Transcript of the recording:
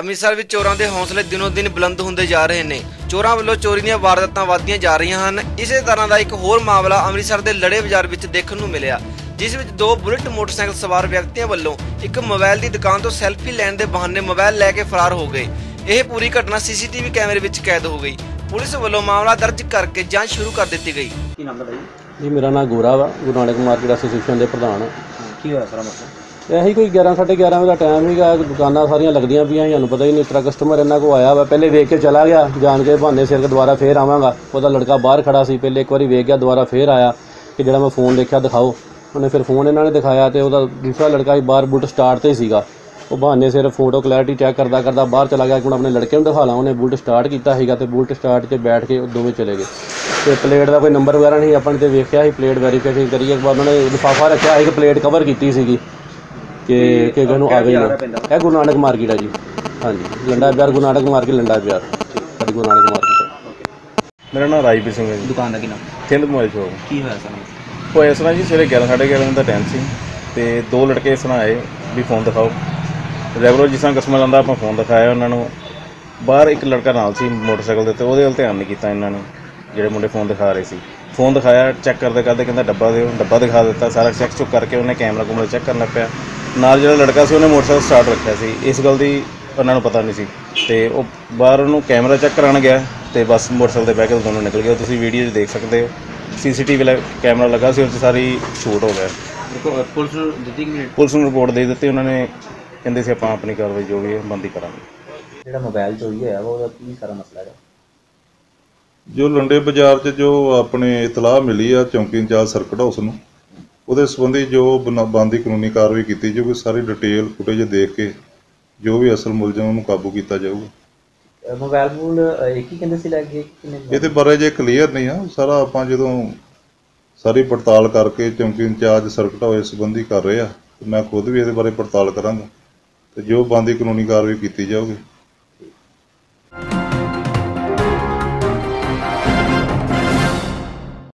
ਅੰਮ੍ਰਿਤਸਰ ਵਿੱਚ ਚੋਰਾਂ ਦੇ ਹੌਸਲੇ ਦਿਨੋ ਦਿਨ ਬੁਲੰਦ ਹੁੰਦੇ ਜਾ ਰਹੇ ਨੇ। ਚੋਰਾਂ ਵੱਲੋਂ ਚੋਰੀ ਦੀਆਂ ਵਾਰਦਾਤਾਂ ਵਧਦੀਆਂ ਜਾ ਰਹੀਆਂ ਹਨ। ਇਸੇ ਤਰ੍ਹਾਂ ਦਾ ਇੱਕ ਹੋਰ ਮਾਮਲਾ ਅੰਮ੍ਰਿਤਸਰ ਦੇ ਲੜੇ ਬਾਜ਼ਾਰ ਵਿੱਚ ਦੇਖਣ ਨੂੰ ਮਿਲਿਆ ਜਿਸ ਵਿੱਚ ਦੋ ਬੁਲਟ ਮੋਟਰਸਾਈਕਲ ਸਵਾਰ ਵਿਅਕਤੀਆਂ ਵੱਲੋਂ ਇੱਕ ਮੋਬਾਈਲ ਦੀ ਦੁਕਾਨ ਤੋਂ ਸੈਲਫੀ ਲੈਣ ਦੇ ਬਹਾਨੇ ਮੋਬਾਈਲ ਲੈ ਕੇ ਫਰਾਰ ਹੋ ਗਏ। ਇਹ ਪੂਰੀ ਘਟਨਾ ਸੀਸੀਟੀਵੀ ਕੈਮਰੇ ਵਿੱਚ ਕੈਦ ਹੋ ਗਈ। ਪੁਲਿਸ ਵੱਲੋਂ ਮਾਮਲਾ ਦਰਜ ਕਰਕੇ ਜਾਂਚ ਸ਼ੁਰੂ ਕਰ ਦਿੱਤੀ ਗਈ। ਕੀ ਨਾਮ ਜੀ? ਜੀ ਮੇਰਾ ਨਾਮ ਗੋਰਾ ਵਾ। ਗੁਰੂ ਨਾਨਕ ਮਾਰਕੀਟ ਐਸੋਸੀਏਸ਼ਨ ਦੇ ਪ੍ਰਧਾਨ ਕੀ ਹੋਇਆ ਸਾਰਾ ਮਸਲਾ? ਇਹੀ ਕੋਈ 11 11:30 ਵਜੇ ਦਾ ਟਾਈਮ ਸੀਗਾ ਦੁਕਾਨਾਂ ਸਾਰੀਆਂ ਲੱਗਦੀਆਂ ਪਈਆਂ ਸੀ, ਸਾਨੂੰ ਪਤਾ ਹੀ ਨਹੀਂ ਇਤਰਾ ਕਸਟਮਰ ਇਹਨਾਂ ਕੋ ਆਇਆ ਵਾ। ਪਹਿਲੇ ਵੇਖ ਕੇ ਚਲਾ ਗਿਆ ਜਾਣ ਕੇ ਬਹਾਨੇ ਸਿਰ ਕੇ ਦੁਬਾਰਾ ਫੇਰ ਆਵਾਂਗਾ। ਉਹਦਾ ਲੜਕਾ ਬਾਹਰ ਖੜਾ ਸੀ ਪਹਿਲੇ ਇੱਕ ਵਾਰੀ ਵੇਖ ਗਿਆ ਦੁਬਾਰਾ ਫੇਰ ਆਇਆ ਕਿ ਜਿਹੜਾ ਮੈਂ ਫੋਨ ਦੇਖਿਆ ਦਿਖਾਓ। ਉਹਨੇ ਫਿਰ ਫੋਨ ਇਹਨਾਂ ਨੇ ਦਿਖਾਇਆ ਤੇ ਉਹਦਾ ਦੂਸਰਾ ਲੜਕਾ ਵੀ ਬਾਹਰ ਬੁਲਟ ਸਟਾਰਟ ਤੇ ਸੀਗਾ। ਉਹ ਬਹਾਨੇ ਸਿਰ ਫੋਟੋ ਕਲੈਰਿਟੀ ਚੈੱਕ ਕਰਦਾ ਕਰਦਾ ਬਾਹਰ ਚਲਾ ਗਿਆ ਕਿ ਹੁਣ ਆਪਣੇ ਲੜਕੇ ਨੂੰ ਦਿਖਾ ਲਾਂ। ਉਹਨੇ ਬੁਲਟ ਸਟਾਰਟ ਕੀਤਾ ਸੀਗਾ ਤੇ ਬੁਲਟ ਸਟਾਰਟ 'ਤੇ ਬੈਠ ਕੇ ਉਹ ਦੋਵੇਂ ਚਲੇ ਗਏ। ਤੇ ਪਲੇਟ ਦਾ ਕੋਈ ਨੰਬਰ ਵਗੈਰਾ ਨਹੀਂ ਆਪਾਂ ਨੇ ਤੇ ਵੇਖਿਆ ਸੀ ਪਲੇਟ ਵੈਰੀਫਿਕੇਸ਼ਨ ਕਰੀਏ ਇੱਕ ਵਾਰ ਉਹਨਾਂ ਨੇ ਲਿਫਾਫਾ ਰੱਖਿਆ ਸੀ ਕਿ ਪਲੇਟ ਕਵਰ ਕੀਤੀ ਸੀਗੀ। ਕਿ ਕਿ ਨੂੰ ਆ ਗਈ ਨਾ ਇਹ ਗੁਰੂ ਨਾਨਕ ਮਾਰਕੀਟ ਹੈ ਜੀ। ਹਾਂਜੀ ਲੰਡਾ ਪਿਆਰ ਗੁਰੂ ਨਾਨਕ ਮਾਰਕੀਟ ਲੰਡਾ ਪਿਆਰ। ਸਾਡੀ ਗੁਰੂ ਨਾਨਕ ਮਾਰਕੀਟ। ਮੇਰਾ ਨਾਮ ਰਾਜਪ੍ਰੀਤ ਸਿੰਘ ਹੈ ਜੀ। ਦੁਕਾਨ ਦਾ ਕੀ ਨਾਮ? ਥਿੰਦ ਮੋਬਾਈਲ ਸ਼ੋਪ ਕੀ ਹੋਇਆ ਸਾਰਾ? ਮਸਲਾ ਉਹ ਇਸ ਤਰ੍ਹਾਂ ਜੀ ਸਵੇਰੇ 11 11:30 ਵਜੇ ਦਾ ਟਾਈਮ ਸੀ ਤੇ ਦੋ ਲੜਕੇ ਇਸ ਤਰ੍ਹਾਂ ਆਏ ਵੀ ਫੋਨ ਦਿਖਾਓ। ਰੈਗੂਲਰ ਜਿਸ ਤਰ੍ਹਾਂ ਕਸਟਮਰ ਆਉਂਦਾ ਆਪਾਂ ਫੋਨ ਦਿਖਾਇਆ ਉਹਨਾਂ ਨੂੰ। ਬਾਹਰ ਇੱਕ ਲੜਕਾ ਨਾਲ ਸੀ ਮੋਟਰਸਾਈਕਲ ਦੇ ਤੇ ਉਹਦੇ ਵੱਲ ਧਿਆਨ ਨਹੀਂ ਕੀਤਾ ਇਹਨਾਂ ਨੇ ਜਿਹੜੇ ਮੁੰਡੇ ਫੋਨ ਦਿਖਾ ਰਹੇ ਸੀ। ਫੋਨ ਦਿਖਾਇਆ ਚੈੱਕ ਕਰਦੇ ਕਰਦੇ ਕਹਿੰਦਾ ਡੱਬਾ ਦਿਓ ਡੱਬਾ ਦਿਖਾ ਦਿੱਤਾ ਸਾਰਾ ਚੈੱਕ ਚੁੱਕ ਕਰਕੇ ਉਹਨੇ ਕੈਮਰਾ ਕੁਮਰਾ ਚੈੱਕ ਕਰਨ ਲੱਗ ਪਿਆ। ਨਾਲ ਜਿਹੜਾ ਲੜਕਾ ਸੀ ਉਹਨੇ ਮੋਟਰਸਾਈਕਲ ਸਟਾਰਟ ਰੱਖਿਆ ਸੀ। ਇਸ ਗੱਲ ਦੀ ਉਹਨਾਂ ਨੂੰ ਪਤਾ ਨਹੀਂ ਸੀ। ਤੇ ਉਹ ਬਾਹਰ ਉਹਨੂੰ ਕੈਮਰਾ ਚੈੱਕ ਕਰਾਉਣ ਗਿਆ ਤੇ ਬਸ ਮੋਟਰਸਾਈਕਲ ਦੇ ਬਹਿ ਕੇ ਦੋਨੋਂ ਨਿਕਲ ਗਏ। ਉਹ ਤੁਸੀਂ ਵੀਡੀਓ 'ਚ ਦੇਖ ਸਕਦੇ ਹੋ। ਸੀਸੀਟੀਵੀ ਵਾਲਾ ਕੈਮਰਾ ਲੱਗਾ ਸੀ ਉਹ 'ਚ ਸਾਰੀ ਸ਼ੂਟ ਹੋ ਗਿਆ। ਦੇਖੋ ਪੁਲਿਸ ਨੂੰ ਦਿੱਤੀ ਕਿ ਪੁਲਿਸ ਨੂੰ ਰਿਪੋਰਟ ਦੇ ਦਿੱਤੀ। ਉਹਨਾਂ ਨੇ ਕਹਿੰਦੇ ਸੀ ਆਪਾਂ ਆਪਣੀ ਕਾਰਵਾਈ ਜੋ ਵੀ ਹੈ ਬੰਦੀ ਕਰਾਂਗੇ। ਜਿਹੜਾ ਮੋਬਾਈਲ ਚੋਰੀ ਹੋਇਆ ਉਹਦਾ ਕੀ ਸਾਰਾ ਮਸਲਾ ਹੈ? ਜੋ ਲੰਡੇ ਬਾਜ਼ਾਰ 'ਚ ਜੋ ਆਪਣੇ ਇਤਲਾਹ ਮਿਲੀ ਆ ਚੌਂਕੀ ਇੰਚਾਰਜ ਸਰਕਟ ਹਾਊਸ ਨੂੰ ਉਹਦੇ ਸੰਬੰਧੀ ਜੋ ਬਨਾ- ਬਣਦੀ ਕਾਨੂੰਨੀ ਕਾਰਵਾਈ ਕੀਤੀ ਜਾਊਗੀ ਸਾਰੀ ਡਿਟੇਲ ਫੁਟੇਜ ਦੇਖ ਕੇ ਜੋ ਵੀ ਅਸਲ ਮੁਲਜ਼ਮ ਨੂੰ ਕਾਬੂ ਕੀਤਾ ਜਾਊਗਾ। ਮੋਬਾਈਲ ਫੋਨ ਇੱਕ ਹੀ ਕਹਿੰਦੇ ਸੀ ਲੱਗ ਗਏ ਕਿੰਨੇ ਇਹਦੇ ਬਾਰੇ ਜੇ ਕਲੀਅਰ ਨਹੀਂ ਆ। ਸਾਰਾ ਆਪਾਂ ਜਦੋਂ ਸਾਰੀ ਪੜਤਾਲ ਕਰਕੇ ਚੌਂਕੀ ਇੰਚਾਰਜ ਸਰਕਟ ਇਸ ਸੰਬੰਧੀ ਕਰ ਰਹੇ ਆ ਮੈਂ ਖੁਦ ਵੀ ਇਹਦੇ ਬਾਰੇ ਪੜਤਾਲ ਕਰਾਂਗਾ। ਤੇ ਜੋ ਬਣਦੀ ਕਾਨੂੰਨੀ ਕਾਰਵਾਈ ਕੀਤੀ ਜਾਊਗੀ